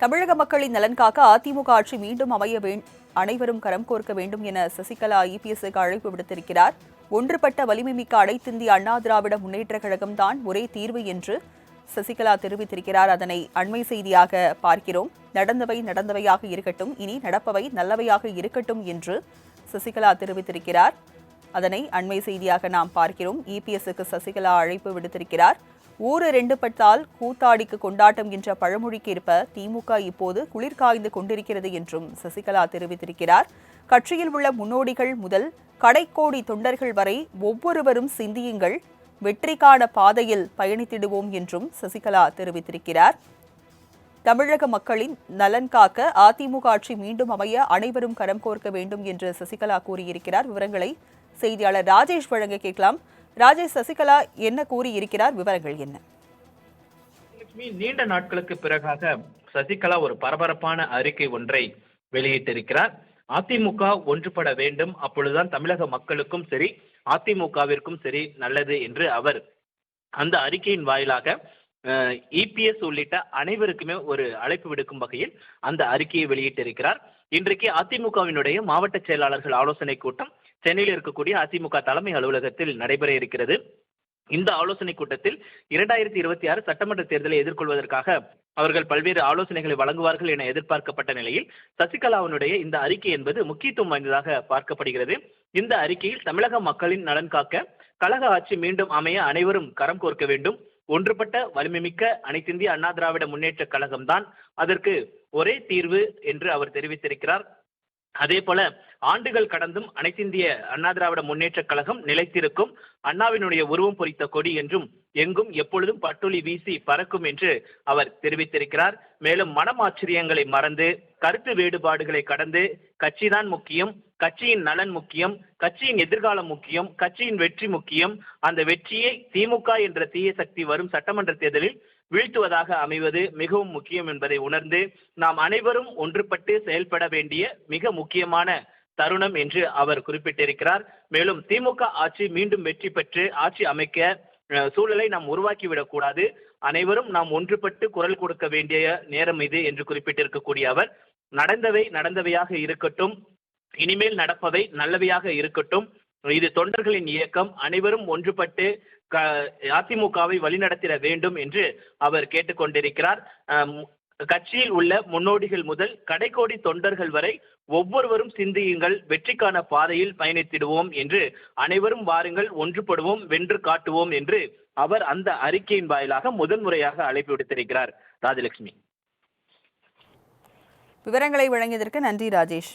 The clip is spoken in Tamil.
தமிழக மக்களின் நலன் காக்க அதிமுக ஆட்சி மீண்டும் அமைய அனைவரும் கரம் கோர்க்க வேண்டும் என சசிகலா இபிஎஸ்க்கு அழைப்பு விடுத்திருக்கிறார். ஒன்றுபட்ட வலிமை மிக்க அனைத்திந்திய அண்ணா திராவிட முன்னேற்ற கழகம் தான் ஒரே தீர்வு என்று சசிகலா தெரிவித்திருக்கிறார். அதனை அண்மை செய்தியாக பார்க்கிறோம். நடந்தவை நடந்தவையாக இருக்கட்டும் இனி நடப்பவை நல்லவையாக இருக்கட்டும் என்று சசிகலா தெரிவித்திருக்கிறார். அதனை அண்மை செய்தியாக நாம் பார்க்கிறோம். இபிஎஸ்க்கு சசிகலா அழைப்பு விடுத்திருக்கிறார். ஊரு ரெண்டு பட்டால் கூத்தாடிக்கு கொண்டாட்டம் என்ற பழமொழிக்கு ஏற்ப திமுக இப்போது குளிர் காய்ந்து கொண்டிருக்கிறது என்றும் சசிகலா தெரிவித்திருக்கிறார். கட்சியில் உள்ள முன்னோடிகள் முதல் கடைக்கோடி தொண்டர்கள் வரை ஒவ்வொருவரும் சிந்தியுங்கள். வெற்றிக்கான பாதையில் பயணித்திடுவோம் என்றும் சசிகலா தெரிவித்திருக்கிறார். தமிழக மக்களின் நலன் காக்க அதிமுக ஆட்சி மீண்டும் அமைய அனைவரும் கரம் கோர்க்க வேண்டும் என்று சசிகலா கூறியிருக்கிறார். விவரங்களை செய்தியாளர் ராஜேஷ் வழங்க கேட்கலாம். ராஜேஷ் சசிகலா என்ன கூறியிருக்கிறார்? விவரங்கள் என்ன? நீண்ட நாட்களுக்கு பிறகாக சசிகலா ஒரு பரபரப்பான அறிக்கை ஒன்றை வெளியிட்டிருக்கிறார். அதிமுக ஒன்றுபட வேண்டும். அப்பொழுதுதான் தமிழக மக்களுக்கும் சரி அதிமுகவிற்கும் சரி நல்லது என்று அவர் அந்த அறிக்கையின் வாயிலாக இபிஎஸ் உள்ளிட்ட அனைவருக்குமே ஒரு அழைப்பு விடுக்கும் வகையில் அந்த அறிக்கையை வெளியிட்டிருக்கிறார். இன்றைக்கு அதிமுகவினுடைய மாவட்ட செயலாளர்கள் ஆலோசனை கூட்டம் சென்னையில் இருக்கக்கூடிய அதிமுக தலைமை அலுவலகத்தில் நடைபெற இருக்கிறது. இந்த ஆலோசனை கூட்டத்தில் இரண்டாயிரத்தி இருபத்தி ஆறு சட்டமன்ற தேர்தலை எதிர்கொள்வதற்காக அவர்கள் பல்வேறு ஆலோசனைகளை வழங்குவார்கள் என எதிர்பார்க்கப்பட்ட நிலையில் சசிகலாவினுடைய இந்த அறிக்கை என்பது முக்கியத்துவம் வாய்ந்ததாக பார்க்கப்படுகிறது. இந்த அறிக்கையில் தமிழக மக்களின் நலன் காக்க கழக ஆட்சி மீண்டும் அமைய அனைவரும் கரம் கோர்க்க வேண்டும். ஒன்றுபட்ட வலிமைமிக்க அனைத்திந்திய அண்ணா திராவிட முன்னேற்ற கழகம்தான் அதற்கு ஒரே தீர்வு என்று அவர் தெரிவித்திருக்கிறார். அதே போல ஆண்டுகள் கடந்தும் அனைத்திந்திய அண்ணா திராவிட முன்னேற்ற கழகம் நிலைத்திருக்கும். அண்ணாவினுடைய உருவம் பொறித்த கொடி என்றும் எங்கும் எப்பொழுதும் பட்டுளி வீசி பறக்கும் என்று அவர் தெரிவித்திருக்கிறார். மேலும் மனமாச்சரியங்களை மறந்து கருத்து வேறுபாடுகளை கடந்து கட்சிதான் முக்கியம் கட்சியின் நலன் முக்கியம் கட்சியின் எதிர்காலம் முக்கியம் கட்சியின் வெற்றி முக்கியம் அந்த வெற்றியை திமுக என்ற தீய சக்தி வரும் சட்டமன்ற தேர்தலில் வீழ்த்துவதாக அமைவது மிகவும் முக்கியம் என்பதை உணர்ந்து நாம் அனைவரும் ஒன்றுபட்டு செயல்பட வேண்டிய மிக முக்கியமான தருணம் என்று அவர் குறிப்பிட்டிருக்கிறார். மேலும் திமுக ஆட்சி மீண்டும் வெற்றி பெற்று ஆட்சி அமைக்க சூழலை நாம் உருவாக்கிவிடக் கூடாது. அனைவரும் நாம் ஒன்றுபட்டு குரல் கொடுக்க வேண்டிய நேரம் இது என்று குறிப்பிட்டிருக்கக்கூடிய அவர் நடந்தவை நடந்தவையாக இருக்கட்டும் இனிமேல் நடப்பவை நல்லவையாக இருக்கட்டும். இது தொண்டர்களின் இயக்கம். அனைவரும் ஒன்றுபட்டு க அதிமுகவை வழிநடத்திட வேண்டும் என்று அவர் கேட்டுக்கொண்டிருக்கிறார். கட்சியில் உள்ள முன்னோடிகள் முதல் கடைக்கோடி தொண்டர்கள் வரை ஒவ்வொருவரும் சிந்தியுங்கள் வெற்றிக்கான பாதையில் பயணித்திடுவோம் என்று அனைவரும் வாருங்கள் ஒன்றுபடுவோம் வென்று காட்டுவோம் என்று அவர் அந்த அறிக்கையின் வாயிலாக முதன்முறையாக அழைப்பு விடுத்திருக்கிறார். ராஜலட்சுமி. விவரங்களை வழங்கியதற்கு நன்றி ராஜேஷ்.